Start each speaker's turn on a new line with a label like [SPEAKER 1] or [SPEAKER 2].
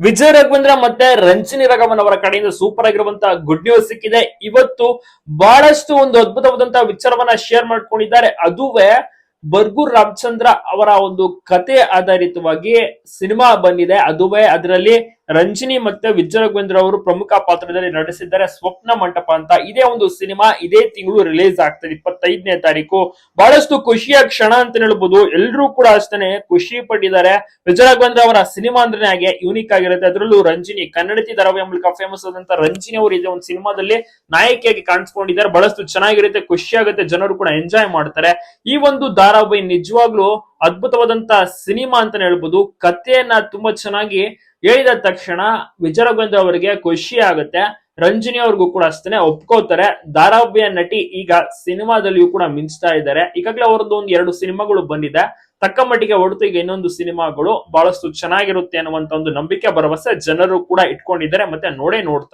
[SPEAKER 1] ವಿಜಯ್ ರಘವೇಂದ್ರ ಮತ್ತೆ ರಂಜಿನಿ ರಘವನ್ ಅವರ ಕಡೆಯಿಂದ ಸೂಪರ್ ಆಗಿರುವಂತಹ ಗುಡ್ ನ್ಯೂಸ್ ಸಿಕ್ಕಿದೆ. ಇವತ್ತು ಬಹಳಷ್ಟು ಒಂದು ಅದ್ಭುತವಾದಂತಹ ವಿಚಾರವನ್ನ ಶೇರ್ ಮಾಡ್ಕೊಂಡಿದ್ದಾರೆ. ಅದುವೇ ಬರ್ಗೂರ್ ರಾಮಚಂದ್ರ ಅವರ ಒಂದು ಕತೆ ಆಧಾರಿತವಾಗಿ ಸಿನಿಮಾ ಬಂದಿದೆ. ಅದುವೇ ಅದರಲ್ಲಿ ರಂಜಿನಿ ಮತ್ತೆ ವಿಜಯ ರಾಘವೇಂದ್ರ ಅವರು ಪ್ರಮುಖ ಪಾತ್ರದಲ್ಲಿ ನಟಿಸಿದ್ದಾರೆ. ಸ್ವಪ್ನ ಮಂಟಪ ಅಂತ ಇದೇ ಒಂದು ಸಿನಿಮಾ ಇದೇ ತಿಂಗಳು ರಿಲೀಸ್ ಆಗ್ತದೆ. ಇಪ್ಪತ್ತೈದನೇ ತಾರೀಕು. ಬಹಳಷ್ಟು ಖುಷಿಯ ಕ್ಷಣ ಅಂತ ಹೇಳ್ಬೋದು. ಎಲ್ರು ಕೂಡ ಅಷ್ಟೇ ಖುಷಿ ಪಟ್ಟಿದ್ದಾರೆ. ವಿಜಯ ರಾಘವೇಂದ್ರ ಅವರ ಸಿನಿಮಾ ಅಂದ್ರೆ ಹಾಗೆ ಯೂನಿಕ್ ಆಗಿರುತ್ತೆ. ಅದರಲ್ಲೂ ರಂಜಿನಿ ಕನ್ನಡತಿ ಧಾರಾವಾಹಿಯ ಮೂಲಕ ಫೇಮಸ್ ಆದಂತ ರಂಜಿನಿ ಅವರು ಇದೆ ಒಂದು ಸಿನಿಮಾದಲ್ಲಿ ನಾಯಕಿಯಾಗಿ ಕಾಣಿಸ್ಕೊಂಡಿದ್ದಾರೆ. ಬಹಳಷ್ಟು ಚೆನ್ನಾಗಿರುತ್ತೆ ಖುಷಿ ಆಗುತ್ತೆ ಜನರು ಕೂಡ ಎಂಜಾಯ್ ಮಾಡ್ತಾರೆ. ಈ ಒಂದು ಧಾರಾವಾಹಿ ನಿಜವಾಗ್ಲೂ ಅದ್ಭುತವಾದಂತ ಸಿನಿಮಾ ಅಂತಾನೆ ಹೇಳ್ಬೋದು. ಕಥೆಯನ್ನ ತುಂಬಾ ಚೆನ್ನಾಗಿ ಹೇಳಿದ ತಕ್ಷಣ ವಿಜಯರಾಘವೇಂದ್ರ ಅವರಿಗೆ ಖುಷಿ ಆಗುತ್ತೆ. ರಂಜಿನಿ ಅವ್ರಿಗೂ ಕೂಡ ಅಷ್ಟೇ ಒಪ್ಕೋತಾರೆ. ಧಾರಾವ್ಯ ನಟಿ ಈಗ ಸಿನಿಮಾದಲ್ಲಿಯೂ ಕೂಡ ಮಿಂಚ್ತಾ ಇದ್ದಾರೆ. ಈಗಾಗಲೇ ಅವರದ್ದು ಒಂದು ಎರಡು ಸಿನಿಮಾಗಳು ಬಂದಿದೆ. ತಕ್ಕ ಮಟ್ಟಿಗೆ ಹೊರತು ಈಗ ಇನ್ನೊಂದು ಸಿನಿಮಾಗಳು ಬಹಳಷ್ಟು ಚೆನ್ನಾಗಿರುತ್ತೆ ಅನ್ನುವಂತ ಒಂದು ನಂಬಿಕೆ, ಭರವಸೆ ಜನರು ಕೂಡ ಇಟ್ಕೊಂಡಿದ್ದಾರೆ. ಮತ್ತೆ ನೋಡೇ ನೋಡ್ತಾರೆ.